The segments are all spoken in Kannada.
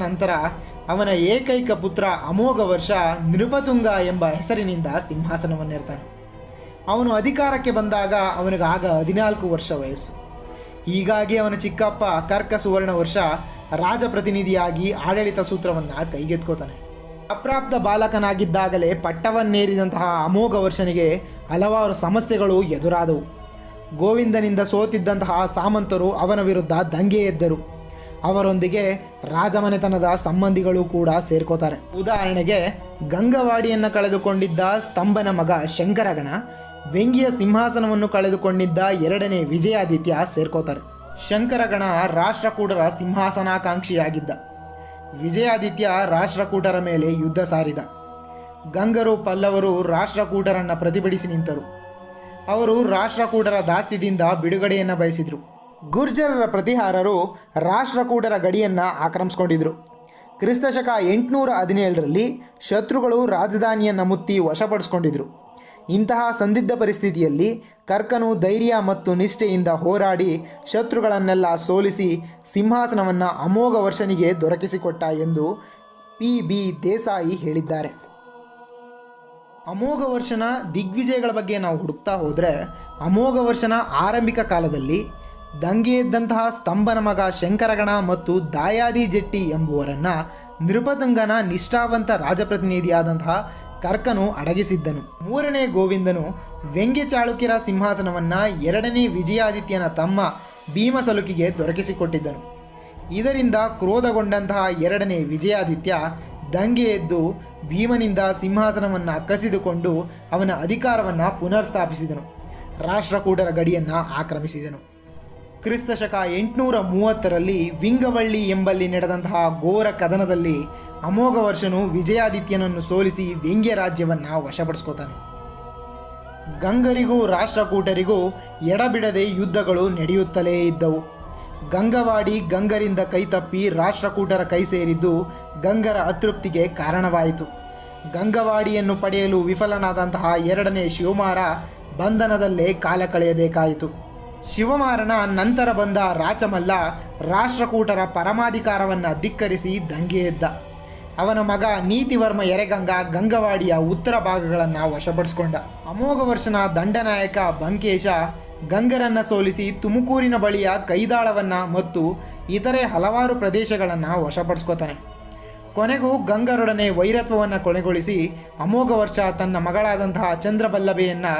ನಂತರ ಅವನ ಏಕೈಕ ಪುತ್ರ ಅಮೋಘ ವರ್ಷ ನೃಪತುಂಗ ಎಂಬ ಹೆಸರಿನಿಂದ ಸಿಂಹಾಸನವನ್ನೇರ್ತಾನೆ ಅವನು ಅಧಿಕಾರಕ್ಕೆ ಬಂದಾಗ ಅವನಿಗೆ ಆಗ ಹದಿನಾಲ್ಕು ವರ್ಷ ವಯಸ್ಸು. ಹೀಗಾಗಿ ಅವನ ಚಿಕ್ಕಪ್ಪ ಕರ್ಕ ಸುವರ್ಣ ವರ್ಷ ರಾಜಪ್ರತಿನಿಧಿಯಾಗಿ ಆಡಳಿತ ಸೂತ್ರವನ್ನು ಕೈಗೆತ್ಕೋತಾನೆ. ಅಪ್ರಾಪ್ತ ಬಾಲಕನಾಗಿದ್ದಾಗಲೇ ಪಟ್ಟವನ್ನೇರಿದಂತಹ ಅಮೋಘ ವರ್ಷನಿಗೆ ಹಲವಾರು ಸಮಸ್ಯೆಗಳು ಎದುರಾದವು. ಗೋವಿಂದನಿಂದ ಸೋತಿದ್ದಂತಹ ಸಾಮಂತರು ಅವನ ವಿರುದ್ಧ ದಂಗೆ ಎದ್ದರು. ಅವರೊಂದಿಗೆ ರಾಜಮನೆತನದ ಸಂಬಂಧಿಗಳು ಕೂಡ ಸೇರ್ಕೋತಾರೆ. ಉದಾಹರಣೆಗೆ, ಗಂಗವಾಡಿಯನ್ನು ಕಳೆದುಕೊಂಡಿದ್ದ ಸ್ತಂಭನ ಮಗ ಶಂಕರಗಣ, ವ್ಯಂಗ್ಯ ಸಿಂಹಾಸನವನ್ನು ಕಳೆದುಕೊಂಡಿದ್ದ ಎರಡನೇ ವಿಜಯಾದಿತ್ಯ ಸೇರ್ಕೋತಾರೆ. ಶಂಕರಗಣ ರಾಷ್ಟ್ರಕೂಟರ ಸಿಂಹಾಸನಾಕಾಂಕ್ಷಿಯಾಗಿದ್ದ. ವಿಜಯಾದಿತ್ಯ ರಾಷ್ಟ್ರಕೂಟರ ಮೇಲೆ ಯುದ್ಧ ಸಾರಿದ. ಗಂಗರು ಪಲ್ಲವರು ರಾಷ್ಟ್ರಕೂಟರನ್ನು ಪ್ರತಿಭಟಿಸಿ ನಿಂತರು. ಅವರು ರಾಷ್ಟ್ರಕೂಟರ ದಾಸ್ತಿದಿಂದ ಬಿಡುಗಡೆಯನ್ನು ಬಯಸಿದರು. ಗುರ್ಜರರ ಪ್ರತಿಹಾರರು ರಾಷ್ಟ್ರಕೂಟರ ಗಡಿಯನ್ನು ಆಕ್ರಮಿಸ್ಕೊಂಡಿದ್ರು. ಕ್ರಿಸ್ತಶಕ ಎಂಟುನೂರ ಹದಿನೇಳರಲ್ಲಿ ಶತ್ರುಗಳು ರಾಜಧಾನಿಯನ್ನು ಮುತ್ತಿ ವಶಪಡಿಸ್ಕೊಂಡಿದ್ರು. ಇಂತಹ ಸಂದಿಗ್ಧ ಪರಿಸ್ಥಿತಿಯಲ್ಲಿ ಕರ್ಕನು ಧೈರ್ಯ ಮತ್ತು ನಿಷ್ಠೆಯಿಂದ ಹೋರಾಡಿ ಶತ್ರುಗಳನ್ನೆಲ್ಲ ಸೋಲಿಸಿ ಸಿಂಹಾಸನವನ್ನು ಅಮೋಘ ವರ್ಷನಿಗೆ ದೊರಕಿಸಿಕೊಟ್ಟ ಎಂದು ಪಿ. ಬಿ. ದೇಸಾಯಿ ಹೇಳಿದ್ದಾರೆ. ಅಮೋಘ ವರ್ಷನ ದಿಗ್ವಿಜಯಗಳ ಬಗ್ಗೆ ನಾವು ಹುಡುಕ್ತಾ ಹೋದರೆ, ಅಮೋಘ ವರ್ಷನ ಆರಂಭಿಕ ಕಾಲದಲ್ಲಿ ದಂಗೆ ಎದ್ದಂತಹ ಸ್ತಂಭನ ಮಗ ಶಂಕರಗಣ ಮತ್ತು ದಾಯಾದಿ ಜೆಟ್ಟಿ ಎಂಬುವರನ್ನ ನೃಪತುಂಗನ ನಿಷ್ಠಾವಂತ ರಾಜಪ್ರತಿನಿಧಿಯಾದಂತಹ ಕರ್ಕನು ಅಡಗಿಸಿದ್ದನು. ಮೂರನೇ ಗೋವಿಂದನು ವ್ಯಂಗ್ಯ ಚಾಳುಕ್ಯರ ಸಿಂಹಾಸನವನ್ನು ಎರಡನೇ ವಿಜಯಾದಿತ್ಯನ ತಮ್ಮ ಭೀಮಸಲುಕಿಗೆ ದೊರಕಿಸಿಕೊಟ್ಟಿದ್ದನು. ಇದರಿಂದ ಕ್ರೋಧಗೊಂಡಂತಹ ಎರಡನೇ ವಿಜಯಾದಿತ್ಯ ದಂಗೆ ಎದ್ದು ಭೀಮನಿಂದ ಸಿಂಹಾಸನವನ್ನು ಕಸಿದುಕೊಂಡು ಅವನ ಅಧಿಕಾರವನ್ನು ಪುನರ್ಸ್ಥಾಪಿಸಿದನು. ರಾಷ್ಟ್ರಕೂಟರ ಗಡಿಯನ್ನು ಆಕ್ರಮಿಸಿದನು. ಕ್ರಿಸ್ತಶಕ ಎಂಟುನೂರ ಮೂವತ್ತರಲ್ಲಿ ವಿಂಗವಳ್ಳಿ ಎಂಬಲ್ಲಿ ನಡೆದಂತಹ ಘೋರ ಕದನದಲ್ಲಿ ಅಮೋಘ ವರ್ಷನು ವಿಜಯಾದಿತ್ಯನನ್ನು ಸೋಲಿಸಿ ವ್ಯಂಗ್ಯ ರಾಜ್ಯವನ್ನು ವಶಪಡಿಸ್ಕೋತಾನೆ. ಗಂಗರಿಗೂ, ರಾಷ್ಟ್ರಕೂಟರಿಗೂ ಎಡಬಿಡದೆ ಯುದ್ಧಗಳು ನಡೆಯುತ್ತಲೇ ಇದ್ದವು. ಗಂಗವಾಡಿ ಗಂಗರಿಂದ ಕೈತಪ್ಪಿ ರಾಷ್ಟ್ರಕೂಟರ ಕೈ ಸೇರಿದ್ದು ಗಂಗರ ಅತೃಪ್ತಿಗೆ ಕಾರಣವಾಯಿತು. ಗಂಗವಾಡಿಯನ್ನು ಪಡೆಯಲು ವಿಫಲನಾದಂತಹ ಎರಡನೇ ಶಿವಮಾರ ಬಂಧನದಲ್ಲೇ ಕಾಲ ಕಳೆಯಬೇಕಾಯಿತು. ಶಿವಮಾರನ ನಂತರ ಬಂದ ರಾಚಮಲ್ಲ ರಾಷ್ಟ್ರಕೂಟರ ಪರಮಾಧಿಕಾರವನ್ನು ಧಿಕ್ಕರಿಸಿ ದಂಗೆ ಎದ್ದ. ಅವನ ಮಗ ನೀತಿವರ್ಮ ಎರೆಗಂಗ ಗಂಗವಾಡಿಯ ಉತ್ತರ ಭಾಗಗಳನ್ನು ವಶಪಡಿಸಿಕೊಂಡ. ಅಮೋಘ ವರ್ಷನ ದಂಡನಾಯಕ ಬಂಕೇಶ ಗಂಗರನ್ನ ಸೋಲಿಸಿ ತುಮಕೂರಿನ ಬಳಿಯ ಕೈದಾಳವನ್ನು ಮತ್ತು ಇತರೆ ಹಲವಾರು ಪ್ರದೇಶಗಳನ್ನು ವಶಪಡಿಸ್ಕೋತಾನೆ. ಕೊನೆಗೂ ಗಂಗರೊಡನೆ ವೈರತ್ವವನ್ನು ಕೊನೆಗೊಳಿಸಿ ಅಮೋಘ ವರ್ಷ ತನ್ನ ಮಗಳಾದಂತಹ ಚಂದ್ರಬಲ್ಲಭೆಯನ್ನು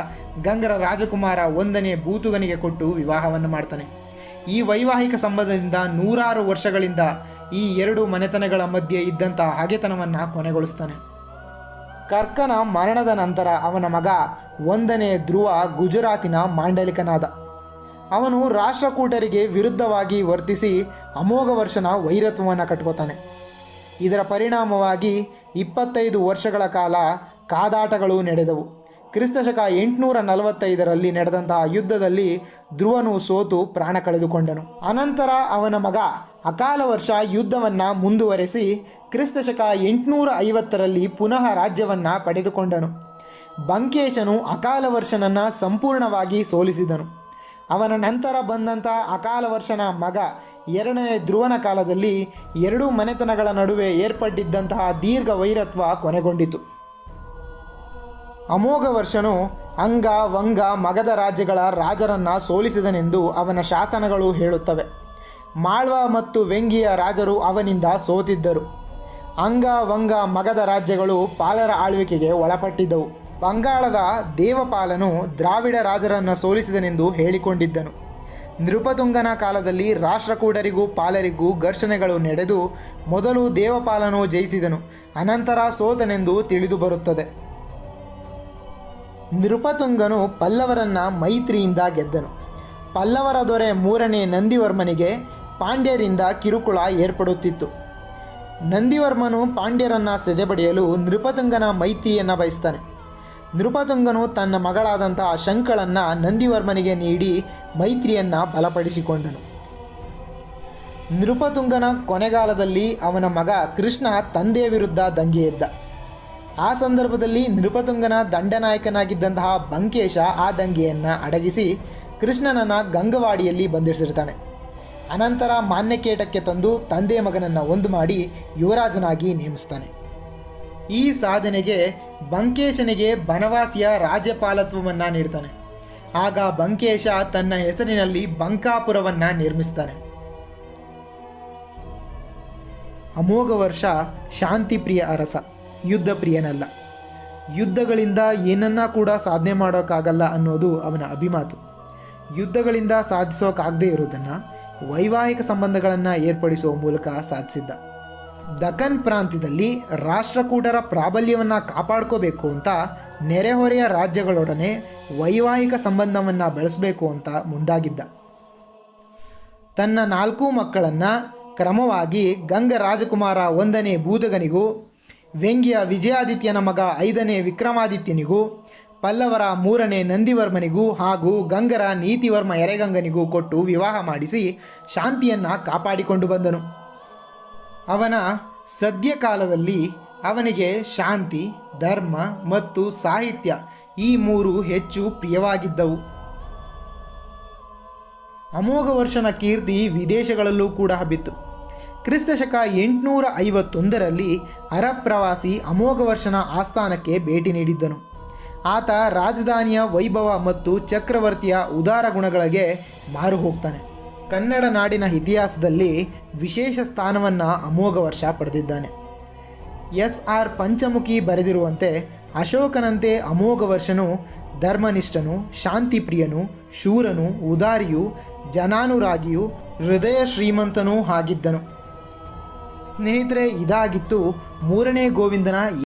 ಗಂಗರ ರಾಜಕುಮಾರ ಒಂದನೇ ಬೂತುಗನಿಗೆ ಕೊಟ್ಟು ವಿವಾಹವನ್ನು ಮಾಡ್ತಾನೆ. ಈ ವೈವಾಹಿಕ ಸಂಬಂಧದಿಂದ ನೂರಾರು ವರ್ಷಗಳಿಂದ ಈ ಎರಡು ಮನೆತನಗಳ ಮಧ್ಯೆ ಇದ್ದಂತಹ ಹಗೆತನವನ್ನು ಕೊನೆಗೊಳಿಸ್ತಾನೆ. ಕರ್ಕನ ಮರಣದ ನಂತರ ಅವನ ಮಗ ಒಂದನೇ ಧ್ರುವ ಗುಜರಾತಿನ ಮಾಂಡಲಿಕನಾದ. ಅವನು ರಾಷ್ಟ್ರಕೂಟರಿಗೆ ವಿರುದ್ಧವಾಗಿ ವರ್ತಿಸಿ ಅಮೋಘ ವರ್ಷನ ವೈರತ್ವವನ್ನು ಕಟ್ಕೋತಾನೆ. ಇದರ ಪರಿಣಾಮವಾಗಿ ಇಪ್ಪತ್ತೈದು ವರ್ಷಗಳ ಕಾಲ ಕಾದಾಟಗಳು ನಡೆದವು. ಕ್ರಿಸ್ತಶಕ ಎಂಟುನೂರ ನಲವತ್ತೈದರಲ್ಲಿ ನಡೆದಂತಹ ಯುದ್ಧದಲ್ಲಿ ಧ್ರುವನು ಸೋತು, ಪ್ರಾಣ ಕಳೆದುಕೊಂಡನು. ಅನಂತರ ಅವನ ಮಗ ಅಕಾಲ ವರ್ಷ ಯುದ್ಧವನ್ನು ಮುಂದುವರೆಸಿ ಕ್ರಿಸ್ತಶಕ ಎಂಟುನೂರ ಐವತ್ತರಲ್ಲಿ ಪುನಃ ರಾಜ್ಯವನ್ನು ಪಡೆದುಕೊಂಡನು. ಬಂಕೇಶನು ಅಕಾಲ ವರ್ಷನನ್ನು ಸಂಪೂರ್ಣವಾಗಿ ಸೋಲಿಸಿದನು. ಅವನ ನಂತರ ಬಂದಂಥ ಅಕಾಲ ವರ್ಷನ ಮಗ ಎರಡನೇ ಧ್ರುವನ ಕಾಲದಲ್ಲಿ ಎರಡೂ ಮನೆತನಗಳ ನಡುವೆ ಏರ್ಪಟ್ಟಿದ್ದಂತಹ ದೀರ್ಘ ವೈರತ್ವ ಕೊನೆಗೊಂಡಿತು. ಅಮೋಘ ವರ್ಷನು ಅಂಗ, ವಂಗ ಮಗಧ ರಾಜ್ಯಗಳ ರಾಜರನ್ನು ಸೋಲಿಸಿದನೆಂದು ಅವನ ಶಾಸನಗಳು ಹೇಳುತ್ತವೆ. ಮಾಳ್ವ ಮತ್ತು ವೆಂಗಿಯ ರಾಜರು ಅವನಿಂದ ಸೋತಿದ್ದರು. ಅಂಗ, ವಂಗ ಮಗಧ ರಾಜ್ಯಗಳು ಪಾಲರ ಆಳ್ವಿಕೆಗೆ ಒಳಪಟ್ಟಿದ್ದವು. ಬಂಗಾಳದ ದೇವಪಾಲನು ದ್ರಾವಿಡ ರಾಜರನ್ನು ಸೋಲಿಸಿದನೆಂದು ಹೇಳಿಕೊಂಡಿದ್ದನು. ನೃಪತುಂಗನ ಕಾಲದಲ್ಲಿ ರಾಷ್ಟ್ರಕೂಟರಿಗೂ ಪಾಲರಿಗೂ ಘರ್ಷಣೆಗಳು ನಡೆದು ಮೊದಲು ದೇವಪಾಲನು ಜಯಿಸಿದನು, ಅನಂತರ ಸೋತನೆಂದು ತಿಳಿದು ಬರುತ್ತದೆ. ನೃಪತುಂಗನು ಪಲ್ಲವರನ್ನ ಮೈತ್ರಿಯಿಂದ ಗೆದ್ದನು. ಪಲ್ಲವರ ದೊರೆ ಮೂರನೇ ನಂದಿವರ್ಮನಿಗೆ ಪಾಂಡ್ಯರಿಂದ ಕಿರುಕುಳ ಏರ್ಪಡುತ್ತಿತ್ತು. ನಂದಿವರ್ಮನು ಪಾಂಡ್ಯರನ್ನ ಸೆದೆಬಡಿಯಲು ನೃಪತುಂಗನ ಮೈತ್ರಿಯನ್ನು ಬಯಸ್ತಾನೆ. ನೃಪತುಂಗನು ತನ್ನ ಮಗಳಾದಂತಹ ಶಂಕಳನ್ನು ನಂದಿವರ್ಮನಿಗೆ ನೀಡಿ ಮೈತ್ರಿಯನ್ನು ಬಲಪಡಿಸಿಕೊಂಡನು. ನೃಪತುಂಗನ ಕೊನೆಗಾಲದಲ್ಲಿ ಅವನ ಮಗ ಕೃಷ್ಣ ತಂದೆಯ ವಿರುದ್ಧ ದಂಗೆ ಎದ್ದ. ಆ ಸಂದರ್ಭದಲ್ಲಿ ನೃಪತುಂಗನ ದಂಡನಾಯಕನಾಗಿದ್ದಂತಹ ಬಂಕೇಶ ಆ ದಂಗೆಯನ್ನು ಅಡಗಿಸಿ ಕೃಷ್ಣನನ್ನು ಗಂಗವಾಡಿಯಲ್ಲಿ ಬಂಧಿಸಿರ್ತಾನೆ. ಅನಂತರ ಮಾನ್ಯಕೇಟಕ್ಕೆ ತಂದು ತಂದೆ ಮಗನನ್ನು ಒಂದು ಮಾಡಿ ಯುವರಾಜನಾಗಿ ನೇಮಿಸ್ತಾನೆ. ಈ ಸಾಧನೆಗೆ ಬಂಕೇಶನಿಗೆ ಬನವಾಸಿಯ ರಾಜ್ಯಪಾಲತ್ವವನ್ನು ನೀಡ್ತಾನೆ. ಆಗ ಬಂಕೇಶ ತನ್ನ ಹೆಸರಿನಲ್ಲಿ ಬಂಕಾಪುರವನ್ನು ನಿರ್ಮಿಸ್ತಾನೆ. ಅಮೋಘ ವರ್ಷ ಶಾಂತಿಪ್ರಿಯ ಅರಸ ಯುದ್ಧ ಪ್ರಿಯನಲ್ಲ ಯುದ್ಧಗಳಿಂದ ಏನನ್ನ ಕೂಡ ಸಾಧನೆ ಮಾಡೋಕ್ಕಾಗಲ್ಲ ಅನ್ನೋದು ಅವನ ಅಭಿಮಾತು. ಯುದ್ಧಗಳಿಂದ ಸಾಧಿಸೋಕ್ಕಾಗದೇ ಇರೋದನ್ನು ವೈವಾಹಿಕ ಸಂಬಂಧಗಳನ್ನು ಏರ್ಪಡಿಸುವ ಮೂಲಕ ಸಾಧಿಸಿದ್ದ. ದಖನ್ ಪ್ರಾಂತ್ಯದಲ್ಲಿ ರಾಷ್ಟ್ರಕೂಟರ ಪ್ರಾಬಲ್ಯವನ್ನು ಕಾಪಾಡ್ಕೋಬೇಕು ಅಂತ ನೆರೆಹೊರೆಯ ರಾಜ್ಯಗಳೊಡನೆ ವೈವಾಹಿಕ ಸಂಬಂಧವನ್ನು ಬೆಳೆಸಬೇಕು ಅಂತ ಮುಂದಾಗಿದ್ದ. ತನ್ನ ನಾಲ್ಕು ಮಕ್ಕಳನ್ನು ಕ್ರಮವಾಗಿ ಗಂಗ ರಾಜಕುಮಾರ ಒಂದನೇ ಬೂದಗನಿಗೂ ವ್ಯಂಗ್ಯ ವಿಜಯಾದಿತ್ಯನ ಮಗ ಐದನೇ ವಿಕ್ರಮಾದಿತ್ಯನಿಗೂ, ಪಲ್ಲವರ ಮೂರನೇ ನಂದಿವರ್ಮನಿಗೂ ಹಾಗೂ ಗಂಗರ ನೀತಿವರ್ಮ ಎರೆಗಂಗನಿಗೂ ಕೊಟ್ಟು ವಿವಾಹ ಮಾಡಿಸಿ ಶಾಂತಿಯನ್ನು ಕಾಪಾಡಿಕೊಂಡು ಬಂದನು. ಅವನ ಸದ್ಯ ಕಾಲದಲ್ಲಿ ಅವನಿಗೆ ಶಾಂತಿ, ಧರ್ಮ ಮತ್ತು ಸಾಹಿತ್ಯ ಈ ಮೂರು ಹೆಚ್ಚು ಪ್ರಿಯವಾಗಿದ್ದವು. ಅಮೋಘ ವರ್ಷನ ಕೀರ್ತಿ ವಿದೇಶಗಳಲ್ಲೂ ಕೂಡ ಹಬ್ಬಿತ್ತು. ಕ್ರಿಸ್ತಶಕ ಎಂಟುನೂರ ಐವತ್ತೊಂದರಲ್ಲಿ ಅರಬ್ ಪ್ರವಾಸಿ ಅಮೋಘವರ್ಷನ ಆಸ್ಥಾನಕ್ಕೆ ಭೇಟಿ ನೀಡಿದ್ದನು. ಆತ ರಾಜಧಾನಿಯ ವೈಭವ ಮತ್ತು ಚಕ್ರವರ್ತಿಯ ಉದಾರ ಗುಣಗಳಿಗೆ ಮಾರು ಹೋಗ್ತಾನೆ ಕನ್ನಡ ನಾಡಿನ ಇತಿಹಾಸದಲ್ಲಿ ವಿಶೇಷ ಸ್ಥಾನವನ್ನು ಅಮೋಘ ವರ್ಷ ಪಡೆದಿದ್ದಾನೆ. ಎಸ್ ಆರ್ ಪಂಚಮುಖಿ ಬರೆದಿರುವಂತೆ ಅಶೋಕನಂತೆ ಅಮೋಘ ವರ್ಷನು ಧರ್ಮನಿಷ್ಠನು, ಶಾಂತಿಪ್ರಿಯನು, ಶೂರನು, ಉದಾರಿಯು, ಜನಾನುರಾಗಿಯು, ಹೃದಯ ಶ್ರೀಮಂತನೂ ಆಗಿದ್ದನು. ಸ್ನೇಹಿತರೆ, ಇದಾಗಿತ್ತು ಮೂರನೇ ಗೋವಿಂದನ